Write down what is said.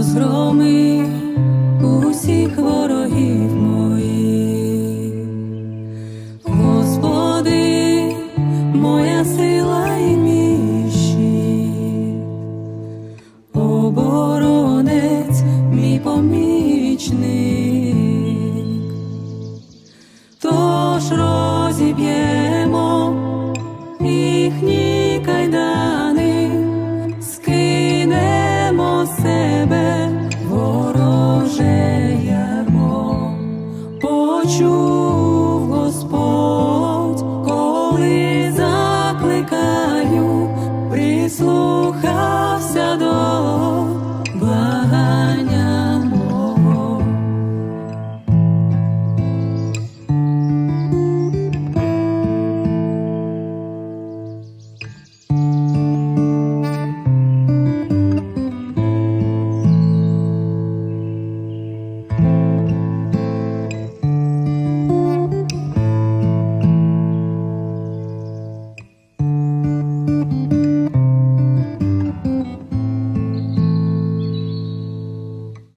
розгроми усіх ворогів моїх, Господи, моя сила і мій щит, оборонець мій помічник, тож розіб'є. чув Господь, коли закликаю, прислухався до.